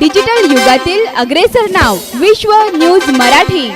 Digital युगातील अग्रेसर नाव विश्व न्यूज मराठी.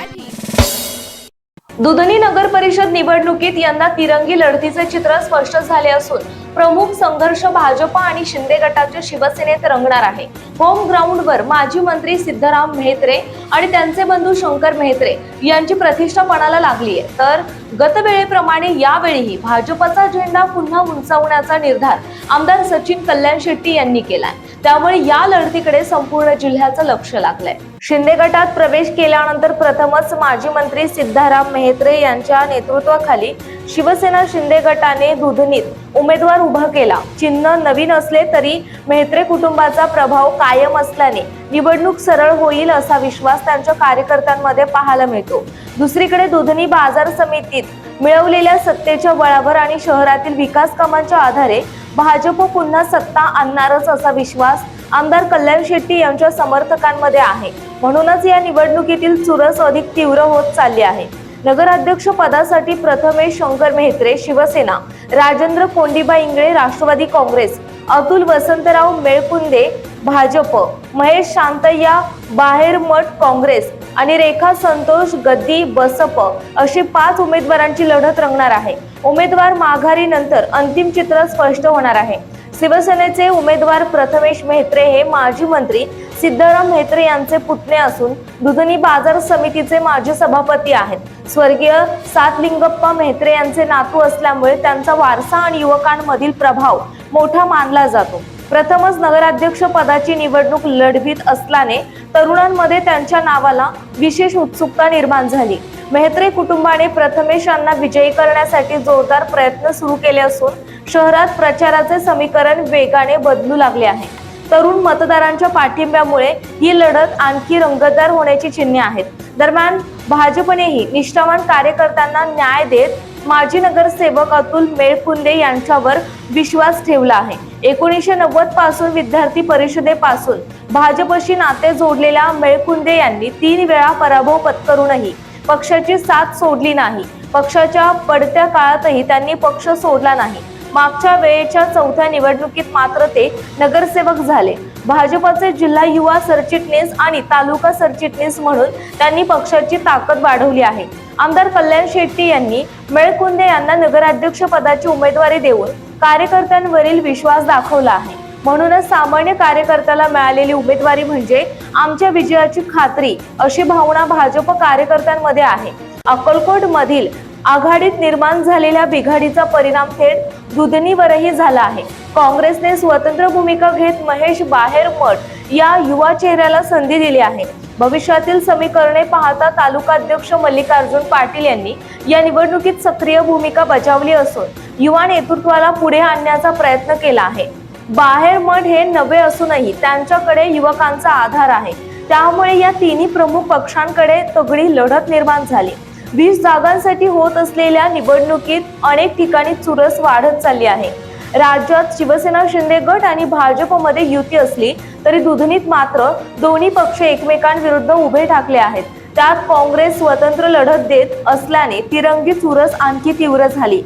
दुधनी नगर परिषद निवडणुकीत यंदा तिरंगी लढतीचे चित्र स्पष्ट झाले असून प्रमुख संघर्ष भाजपा आणि शिंदे गटाच्या शिवसेनेत रंगणार आहे. होम ग्राउंडवर माजी मंत्री सिद्धराम मेहत्रे आणि त्यांचे बंधू शंकर मेहत्रे यांची प्रतिष्ठा पणाला लागली आहे. तर गतवेळेप्रमाणे यावेळीही भाजपचा झेंडा पुन्हा उंचावण्याचा निर्धार आमदार सचिन कल्याण शेट्टी यांनी केलाय. त्यामुळे या लढतीकडे संपूर्ण जिल्ह्याचं लक्ष लागलंय. शिंदे गटात प्रवेश केल्यानंतर प्रथमच माजी मंत्री सिद्धाराम मेहत्रे यांच्या नेतृत्वाखाली शिवसेना शिंदे गटाने दुधनीत उमेदवार उभा केला. चिन्ह नवीन असले तरी मेहत्रे कुटुंबाचा प्रभाव कायम असल्याने निवडणूक सरळ होईल असा विश्वास त्यांच्या कार्यकर्त्यांमध्ये पाहायला मिळतो. दुसरीकडे दुधनी बाजार समितीत मिळवलेल्या सत्तेच्या बळावर आणि शहरातील विकास कामांच्या आधारे भाजप पुन्हा सत्ता आणणारच असा विश्वास आमदार कल्याण शेट्टी यांच्या समर्थकांमध्ये आहे. म्हणूनच या निवडणुकीतील चुरस अधिक तीव्र होत चालली आहे. नगराध्यक्ष पदासाठी प्रथमेश शंकर मेहत्रे शिवसेना राजेंद्र कोंडीबा इंगळे राष्ट्रवादी काँग्रेस अतुल वसंतराव मेळकुंदे भाजप महेश शांतय्या बाहेर मठ काँग्रेस आणि रेखा संतोष गद्दी बसप अशी पाच उमेदवारांची लढत रंगणार आहे. उमेदवार माघारीनंतर अंतिम चित्र स्पष्ट होणार आहे. शिवसेनेचे उमेदवार प्रथमेश मेहत्रे हे माजी मंत्री सिद्धराम मेहत्रे यांचे पुतणे असून दुधनी बाजार समितीचे माजी सभापती आहेत. स्वर्गीय सातलिंगप्पा मेहत्रे यांचे नातू असल्यामुळे त्यांचा वारसा आणि युवकांमधील प्रभाव मोठा मानला जातो. प्रथमच नगराध्यक्ष पदाची निवडणूक लढवीत असल्याने तरुणांमध्ये त्यांच्या नावाला विशेष उत्सुकता निर्माण झाली. मेहत्रे कुटुंबाने प्रथमेश यांना विजयी करण्यासाठी जोरदार प्रयत्न सुरू केले असून शहरात प्रचाराचे समीकरण वेगाने बदलू लागले आहे. तरुण मतदारांच्या पाठिंब्यामुळे ही लढत आणखी रंगतदार होण्याची चिन्हे आहेत. दरम्यान भाजपनेही निष्ठावान कार्यकर्त्यांना न्याय देत माजी नगरसेवक अतुल मेळकुंदे यांच्यावर विश्वास ठेवला आहे. एकोणीसशे नव्वदपासून विद्यार्थी परिषदेपासून भाजपशी नाते जोडलेल्या मेळकुंदे यांनी तीन वेळा पराभव पत्करूनही पक्षाची साथ सोडली नाही. पक्षाच्या पडत्या काळातही त्यांनी पक्ष सोडला नाही. मागच्या वेळेच्या चौथ्या निवडणुकीत मात्र ते नगरसेवक झाले. भाजपचे जिल्हा युवा सरचिटणीस आणि तालुका सरचिटणीस म्हणून त्यांनी पक्षाची ताकद वाढवली आहे. आमदार कल्याण शेट्टी यांनी मेळकुंदे यांना नगराध्यक्ष पदाची उमेदवारी देऊन कार्यकर्त्यांवरील विश्वास दाखवला आहे. म्हणूनच सामान्य कार्यकर्त्याला मिळालेली उमेदवारी म्हणजे आमच्या विजयाची खात्री अशी भावना भाजप कार्यकर्त्यांमध्ये आहे. अक्कलकोट मधील आघाडीत निर्माण झालेल्या बिघाडीचा परिणाम थेट दुधनीवरही झाला आहे. काँग्रेसने स्वतंत्र भूमिका घेत महेश बाहेर मठ या युवा चेहऱ्याला संधी दिली आहे. भविष्यातील समीकरणे पाहता तालुकाध्यक्ष मल्लिकार्जुन पाटील यांनी या निवडणुकीत सक्रिय भूमिका बजावली असून युवा नेतृत्वाला पुढे आणण्याचा प्रयत्न केला आहे. बाहेर मठ हे नवे असूनही त्यांच्याकडे युवकांचा आधार आहे. त्यामुळे या तिन्ही प्रमुख पक्षांकडे तगडी लढत निर्माण झाली. वीस जागांसाठी होत असलेल्या निवडणुकीत अनेक ठिकाणी चुरस वाढत चालली आहे. राज्यात शिवसेना शिंदे गट आणि भाजपमध्ये युती असली तरी दुधनीत मात्र दोन्ही पक्ष एकमेकांविरुद्ध उभे ठाकले आहेत. त्यात काँग्रेस स्वतंत्र लढत देत असल्याने तिरंगी चुरस आणखी तीव्र झाली.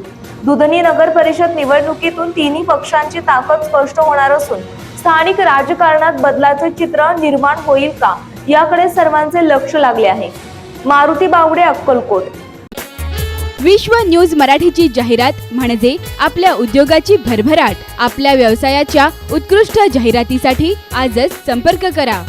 दुधनी नगर परिषद निवडणुकीतून तिन्ही पक्षांची ताकद स्पष्ट होणार असून स्थानिक राजकारणात बदलाचे चित्र निर्माण होईल का? याकडे सर्वांचे लक्ष लागले आहे. मारुती बावडे अक्कलकोट. विश्व न्यूज मराठीची जाहिरात म्हणजे आपल्या उद्योगाची भरभराट. आपल्या व्यवसायाच्या उत्कृष्ट जाहिरातीसाठी आजच संपर्क करा.